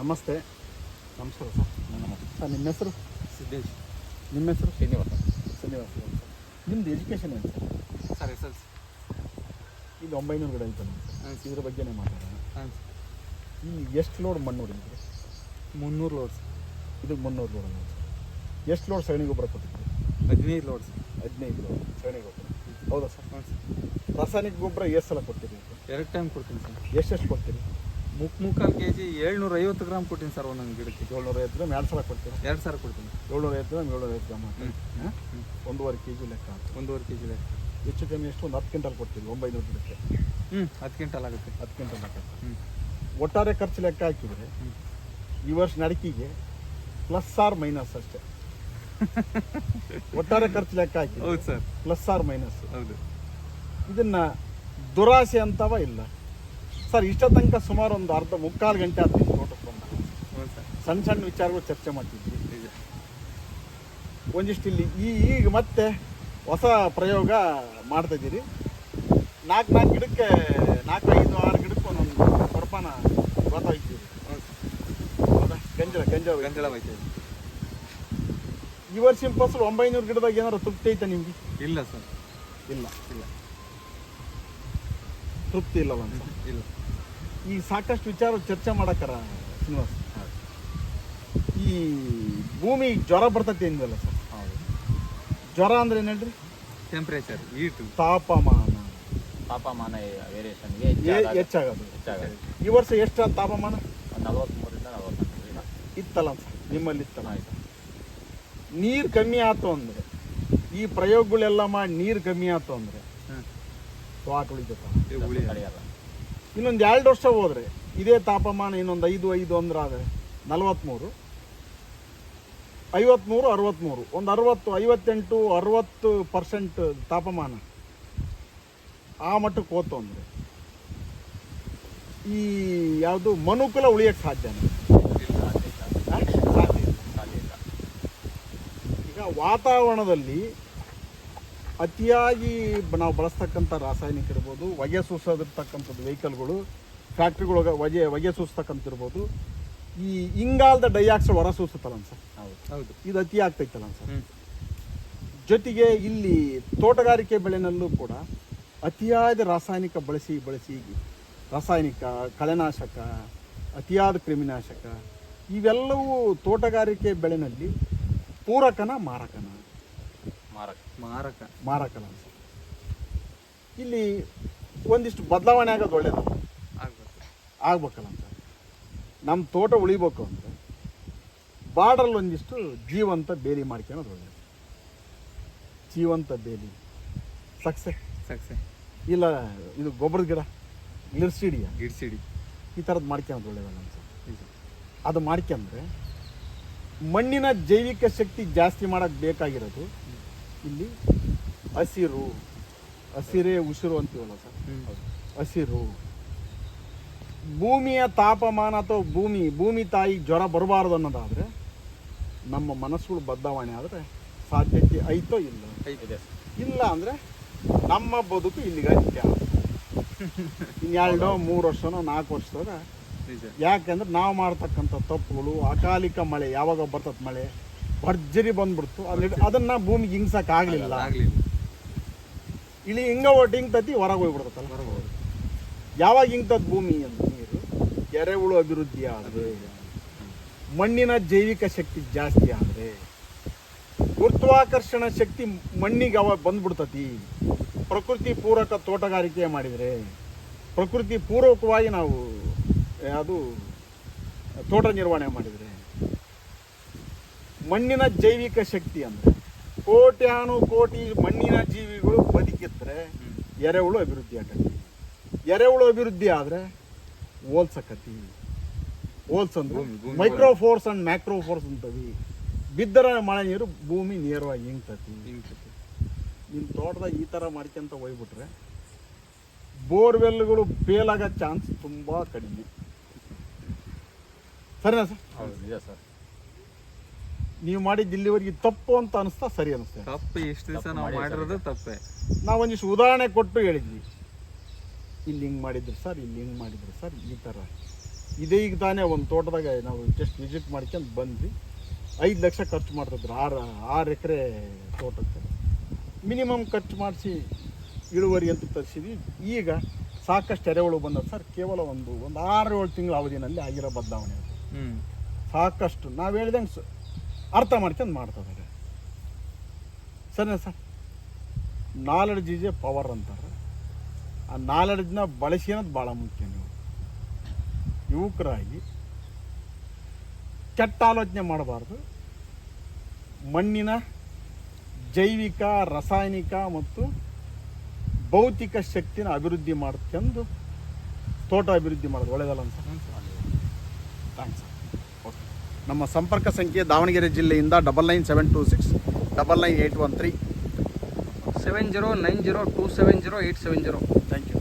ನಮಸ್ತೆ. ನಮಸ್ಕಾರ sir. Sir ನಿಮ್ಮ ಹೆಸರು? ಸಿದ್ದೇಶ್. ನಿಮ್ಮ ಹೆಸರು? ಶ್ರೀನಿವಾಸ. ಶ್ರೀನಿವಾಸ ನಿಮ್ಮದು ಎಜುಕೇಷನ್ ಏನು sir? Sir S L C. ಇಲ್ಲಿ ಒಂಬೈನೂರು ಗಿಡ ಇದ್ದಾನೆ ಹಾಂ ಇದ್ರ ಬಗ್ಗೆನೇ ಮಾತಾಡೋಣ. ಹಾಂ ಈ ಎಷ್ಟು ಲೋಡ್ ಮಣ್ಣು ಹೊಡಿದ್ರಿ ಮುನ್ನೂರು ಲೋಡ್ಸ್ ಇದು ಮುನ್ನೂರು ಲೋಡ್ ಸರ್. ಎಷ್ಟು ಲೋಡ್ ಸಗಣಿ ಗೊಬ್ಬರ ಕೊಟ್ಟಿದ್ರಿ? ಹದಿನೈದು ಲೋಡ್ಸ್ ಹದಿನೈದು ಲೋಡ್ ಸಗಣಿ ಗೊಬ್ಬರ. ಹೌದಾ ಸರ್? ಹಾಂ ಸರ್. ರಾಸಾಯನಿಕ ಗೊಬ್ಬರ ಎಷ್ಟು ಸಲ ಕೊಡ್ತೀರಿ? ಎರಡು ಟೈಮ್ ಕೊಡ್ತೀನಿ ಸರ್. ಎಷ್ಟೆಷ್ಟು ಕೊಡ್ತೀರಿ? ಮುಕ್ ಮುಕ್ಕಾಲು ಕೆ ಜಿ ಏಳ್ನೂರ ಐವತ್ತು ಗ್ರಾಮ್ ಕೊಟ್ಟಿನಿ ಸರ್ ಒಂದೊಂದು ಗಿಡಕ್ಕೆ. ಏಳ್ನೂರ ಐವತ್ತು ಗ್ರಾಮ್ ಎರಡು ಸಲ ಕೊಡ್ತೀನಿ ಎರಡು ಸಾವಿರ ಕೊಡ್ತೀನಿ. ಏಳ್ನೂರ ಐವತ್ತು ಗ್ರಾಮ್ ಏಳ್ನೂರ ಐವತ್ತು ಗ್ರಾಮ್ ಒಂದೂವರೆ ಕೆ ಜಿ ಲೆಕ್ಕ ಹಾಕಿ. ಒಂದೂವರೆ ಕೆ ಜಿ ಲೆಕ್ಕ. ಹೆಚ್ಚು ಕಮ್ಮಿ ಎಷ್ಟು? ಒಂದು ಹತ್ತು ಕ್ವಿಂಟಲ್ ಕೊಡ್ತೀವಿ ಒಂಬೈನೂರು ಗಿಡಕ್ಕೆ. ಹ್ಞೂ ಹತ್ತು ಕ್ವಿಂಟಲ್ ಆಗುತ್ತೆ. ಹತ್ತು ಕ್ವಿಂಟಲ್ ಲೆಕ್ಕ ಹ್ಞೂ ಒಟ್ಟಾರೆ ಖರ್ಚು ಲೆಕ್ಕ ಹಾಕಿದರೆ ಈ ವರ್ಷ ನಡಕಿಗೆ ಪ್ಲಸ್ ಆರ್ ಮೈನಸ್ ಅಷ್ಟೇ. ಒಟ್ಟಾರೆ ಖರ್ಚು ಲೆಕ್ಕ ಹಾಕಿ ಹೌದು ಸರ್. Plus R minus. ಹೌದು. ಇದನ್ನು ದುರಾಸೆ ಅಂತವ ಇಲ್ಲ. ಸರ್ ಇಷ್ಟ ತನಕ ಸುಮಾರು ಒಂದು ಅರ್ಧ ಮುಕ್ಕಾಲು ಗಂಟೆ ಆಗ್ತಿತ್ತು ತೋಟಕ್ಕೆ ಬಂದ ಸರ್. ಸಣ್ಣ ಸಣ್ಣ ವಿಚಾರಗಳು ಚರ್ಚೆ ಮಾಡ್ತಿದ್ವಿ. ಒಂದಿಷ್ಟು ಇಲ್ಲಿ ಈ ಈಗ ಮತ್ತೆ ಹೊಸ ಪ್ರಯೋಗ ಮಾಡ್ತಾ ಇದ್ದೀರಿ. ನಾಲ್ಕು ನಾಲ್ಕು ಗಿಡಕ್ಕೆ ನಾಲ್ಕು ಐದು ಆರು ಗಿಡಕ್ಕೆ ಒಂದೊಂದು ಕೊಡಪಾನ ಗೊತ್ತಾಗ್ತೀವಿ ಹೌದು ಗಂಜಲ ಗಂಜಲ ಗಂಜಲ ಬೈತಾ ಈ ವರ್ಷ ಫಸಲು ಒಂಬೈನೂರು ಗಿಡದಾಗ ಏನಾರು ತೃಪ್ತಿ ಐತೆ ನಿಮ್ಗೆ? ಇಲ್ಲ ಸರ್. ಇಲ್ಲ. ಇಲ್ಲ. ತೃಪ್ತಿ ಇಲ್ಲ ಅಂತ. ಇಲ್ಲ. ಈ ಸಾಕಷ್ಟು ವಿಚಾರ ಚರ್ಚೆ ಮಾಡಕ್ಕಾರ ಶ್ರೀನಿವಾಸ. ಈ ಭೂಮಿ ಜ್ವರ ಬರ್ತೈತೆ ಅಂದಲ್ಲ ಸರ್? ಹೌದು. ಜ್ವರ ಅಂದ್ರೆ ಏನು ಹೇಳ್ರಿ? ಟೆಂಪ್ರೇಚರ್ ಹೀಟು ತಾಪಮಾನ. ತಾಪಮಾನ ವೇರಿಯೇಷನ್ಗೆ ಹೆಚ್ಚಾಗೋದು. ಹೆಚ್ಚಾಗೋದು. ಈ ವರ್ಷ ಎಷ್ಟು ತಾಪಮಾನ? ನಲವತ್ತ್ಮೂರಿಂದ ನಲವತ್ನಾಲ್ಕು ದಿನ ಇತ್ತಲ್ಲ ಸರ್? ನಿಮ್ಮಲ್ಲಿ ಇತ್ತಲ್ಲ? ಆಯ್ತು. ನೀರು ಕಮ್ಮಿ ಆಯ್ತು ಅಂದ್ರೆ ಈ ಪ್ರಯೋಗಗಳೆಲ್ಲ ಮಾಡಿ ನೀರು ಕಮ್ಮಿ ಆಯ್ತು ಅಂದ್ರೆ ಹಾಂ ಉಳಿತೈತೆ ಇನ್ನೊಂದು ಎರಡು ವರ್ಷ ಹೋದ್ರೆ ಇದೇ ತಾಪಮಾನ ಇನ್ನೊಂದು ಐದು ಐದು ಅಂದ್ರೆ ಆದರೆ ನಲವತ್ತ್ಮೂರು ಐವತ್ತ್ಮೂರು ಅರವತ್ತ್ಮೂರು ಒಂದು ಅರವತ್ತು ಐವತ್ತೆಂಟು ಅರವತ್ತು ಪರ್ಸೆಂಟ್ ತಾಪಮಾನ ಆ ಮಟ್ಟಕ್ಕೆ ಹೋತು ಅಂದರೆ ಈ ಯಾವುದು ಮನುಕುಲ ಉಳಿಯಕ್ಕೆ ಸಾಧ್ಯನೇ ಸಾಧ್ಯ ಈಗ ವಾತಾವರಣದಲ್ಲಿ ಅತಿಯಾಗಿ ಬ- ನಾವು ಬಳಸ್ತಕ್ಕಂಥ ರಾಸಾಯನಿಕ ಇರ್ಬೋದು ಹೊಗೆ ಸೂಸೋದಿರ್ತಕ್ಕಂಥದ್ದು ವೆಹಿಕಲ್ಗಳು ಫ್ಯಾಕ್ಟ್ರಿಗಳು ಹೊಗೆ ಹೊಗೆ ಸೂಸ್ತಕ್ಕಂಥಿರ್ಬೋದು ಈ ಇಂಗಾಲದ ಡೈಆಕ್ಸೈಡ್ ಹೊರ ಸೂಸುತ್ತಲ್ಲ ಸರ್? ಹೌದು. ಹೌದು. ಇದು ಅತಿ ಆಗ್ತೈತಲ್ಲ ಸರ್? ಜೊತೆಗೆ ಇಲ್ಲಿ ತೋಟಗಾರಿಕೆ ಬೆಳೆನಲ್ಲೂ ಕೂಡ ಅತಿಯಾದ ರಾಸಾಯನಿಕ ಬಳಸಿ ಬಳಸಿ ರಾಸಾಯನಿಕ ಕಳೆನಾಶಕ ಅತಿಯಾದ ಕ್ರಿಮಿನಾಶಕ ಇವೆಲ್ಲವೂ ತೋಟಗಾರಿಕೆ ಬೆಳೆನಲ್ಲಿ ಪೂರಕನ ಮಾರಕನ. ಮಾರಕ. ಮಾರಕ. ಮಾರಕನ ಅಂತ. ಇಲ್ಲಿ ಒಂದಿಷ್ಟು ಬದಲಾವಣೆ ಆಗೋದು ಒಳ್ಳೇದು. ಆಗ್ಬೇಕು. ಆಗ್ಬೇಕಲ್ಲ ಅಂತ. ನಮ್ಮ ತೋಟ ಉಳಿಬೇಕು ಅಂದರೆ ಬಾರ್ಡ್ರಲ್ಲಿ ಒಂದಿಷ್ಟು ಜೀವಂತ ಬೇಲಿ ಮಾಡ್ಕೊಳ್ಳೋದು ಒಳ್ಳೇದು. ಜೀವಂತ ಬೇಲಿ. ಸಕ್ಸೆ. ಸಕ್ಸೆ. ಇಲ್ಲ ಇದು ಗೊಬ್ಬರದ ಗಿಡ. ಲಿರ್ಸಿಡಿಯ ಗಿಡ್ಸಿಡಿ ಈ ಥರದ್ದು ಮಾಡ್ಕೊಳ್ಳೋದು ಒಳ್ಳೇದಲ್ಲ ಅಂತ. ಅದು ಮಾಡ್ಕೊಂಡ್ರೆ ಮಣ್ಣಿನ ಜೈವಿಕ ಶಕ್ತಿ ಜಾಸ್ತಿ ಮಾಡಕ್ಕೆ ಬೇಕಾಗಿರೋದು ಇಲ್ಲಿ ಹಸಿರು ಹಸಿರೇ ಉಸಿರು ಅಂತೀವಲ್ಲ ಸರ್? ಹಸಿರು. ಭೂಮಿಯ ತಾಪಮಾನ ಅಥವಾ ಭೂಮಿ ಭೂಮಿ ತಾಯಿ ಜ್ವರ ಬರಬಾರ್ದು ಅನ್ನೋದಾದರೆ ನಮ್ಮ ಮನಸ್ಸುಗಳು ಬದಲಾವಣೆ ಆದರೆ ಸಾಧ್ಯತೆ ಐತೋ ಇಲ್ಲ? ಇದೆ ಇಲ್ಲ ಅಂದರೆ ನಮ್ಮ ಬದುಕು ಇಲ್ಲಿಗೆ ಅಂತ್ಯ ಇನ್ನೆರಡೋ ಮೂರು ವರ್ಷನೋ ನಾಲ್ಕು ವರ್ಷದಾಗ ಯಾಕಂದ್ರೆ ನಾವು ಮಾಡ್ತಕ್ಕಂಥ ತಪ್ಪುಗಳು ಅಕಾಲಿಕ ಮಳೆ ಯಾವಾಗ ಬರ್ತದೆ ಮಳೆ? ಭರ್ಜರಿ ಬಂದ್ಬಿಡ್ತು. ಅದನ್ನ ಅದನ್ನ ಭೂಮಿಗೆ ಹಿಂಗ್ಸಕ್ ಆಗ್ಲಿಲ್ಲ. ಇಲ್ಲಿ ಹಿಂಗ ಒಟ್ಟು ಹಿಂಗ್ತತಿ ಹೊರಗೆ ಹೋಗ್ಬಿಡ್ತಲ್ಲ ಬರಬಹುದು ಯಾವಾಗ ಹಿಂಗ್ತದ ಭೂಮಿ ಅಂತ ನೀರು? ಎರೆಹುಳು ಅಭಿವೃದ್ಧಿ ಆದರೆ ಮಣ್ಣಿನ ಜೈವಿಕ ಶಕ್ತಿ ಜಾಸ್ತಿ ಆದರೆ ಗುರುತ್ವಾಕರ್ಷಣ ಶಕ್ತಿ ಮಣ್ಣಿಗೆ ಅವಾಗ ಬಂದ್ಬಿಡ್ತತಿ. ಪ್ರಕೃತಿ ಪೂರಕ ತೋಟಗಾರಿಕೆ ಮಾಡಿದರೆ ಪ್ರಕೃತಿ ಪೂರಕವಾಗಿ ನಾವು ಅದು ತೋಟ ನಿರ್ವಹಣೆ ಮಾಡಿದರೆ ಮಣ್ಣಿನ ಜೈವಿಕ ಶಕ್ತಿ ಅಂದರೆ ಕೋಟ್ಯಾನು ಕೋಟಿ ಮಣ್ಣಿನ ಜೀವಿಗಳು ಬದುಕಿದ್ರೆ ಎರೆಹುಳು ಅಭಿವೃದ್ಧಿ ಆಗತ್ತೆ. ಎರೆಹುಳು ಅಭಿವೃದ್ಧಿ ಆದರೆ ಹೋಲ್ಸಕತಿ ಹೋಲ್ಸಂದ್ರೆ micro force and macro force ಅಂತವಿ ಬಿದ್ದರ ಮಳೆ ನೀರು ಭೂಮಿ ನೇರವಾಗಿ ಹಿಂಗ್ತತಿ. ನಿಮ್ಮ ತೋಟದಾಗ ಈ ಥರ ಮಾಡ್ಕೊಂತ ಹೋಗ್ಬಿಟ್ರೆ ಬೋರ್ವೆಲ್ಗಳು ಫೇಲ್ ಆಗೋ ಚಾನ್ಸ್ ತುಂಬ ಕಡಿಮೆ. ಸರಿನಾ ಸರ್? ಹೌದು ಸರ್. ನೀವು ಮಾಡಿದ್ದು ಇಲ್ಲಿವರೆಗೆ ತಪ್ಪು ಅಂತ ಅನಿಸ್ತಾ ಸರಿ ಅನಿಸ್ತದೆ ತಪ್ಪು ಎಷ್ಟು ದಿವಸ ನಾವು ಮಾಡಿರೋದು ತಪ್ಪೇ. ನಾವು ಒಂದಿಷ್ಟು ಉದಾಹರಣೆ ಕೊಟ್ಟು ಹೇಳಿದ್ವಿ. ಇಲ್ಲಿ ಹಿಂಗೆ ಮಾಡಿದ್ರು ಸರ್ ಇಲ್ಲಿ ಹಿಂಗೆ ಮಾಡಿದ್ರು ಸರ್ ಈ ಥರ ಇದೇ ಈಗ ತಾನೇ ಒಂದು ತೋಟದಾಗ ನಾವು ಜಸ್ಟ್ ವಿಸಿಟ್ ಮಾಡ್ಕೊಂಡು ಬಂದ್ವಿ. ಐದು ಲಕ್ಷ ಖರ್ಚು ಮಾಡ್ತಿದ್ರು ಆರು ಆರು ಎಕರೆ ತೋಟಕ್ಕೆ. ಮಿನಿಮಮ್ ಖರ್ಚು ಮಾಡಿಸಿ ಇಳುವರಿ ಅಂತ ತರಿಸಿದ್ವಿ. ಈಗ ಸಾಕಷ್ಟು ಎರೆಹುಳು ಬಂದದ್ದು ಸರ್ ಕೇವಲ ಒಂದು ಒಂದು ಆರು ಏಳು ತಿಂಗಳ ಅವಧಿನಲ್ಲಿ ಆಗಿರೋ ಬದಲಾವಣೆ ಸಾಕಷ್ಟು. ನಾವು ಹೇಳಿದಂಗೆ ಅರ್ಥ ಮಾಡ್ಕೊಂಡು ಮಾಡ್ತಿದ್ದಾರೆ ಸರಿನಾ sir? Knowledge is a power ಅಂತಾರೆ. ಆ ನಾಲೆಡ್ಜ್ನ ಬಳಸ್ಕೊಳೋದು ಭಾಳ ಮುಖ್ಯ ನೀವು. ಯುವಕರಾಗಿ ಕೆಟ್ಟ ಆಲೋಚನೆ ಮಾಡಬಾರ್ದು. ಮಣ್ಣಿನ ಜೈವಿಕ, ರಾಸಾಯನಿಕ ಮತ್ತು ಭೌತಿಕ ಶಕ್ತಿನ ಅಭಿವೃದ್ಧಿ ಮಾಡ್ಕೊಂಡು ತೋಟ ಅಭಿವೃದ್ಧಿ ಮಾಡೋದು ಒಳ್ಳೆಯದಲ್ಲ ಅಂತ ಥ್ಯಾಂಕ್ಸ್ ನಮ್ಮ ಸಂಪರ್ಕ ಸಂಖ್ಯೆ ದಾವಣಗೆರೆ ಜಿಲ್ಲೆಯಿಂದ double nine seven two six double nine eight one three seven zero nine zero two seven zero eight seven zero thank you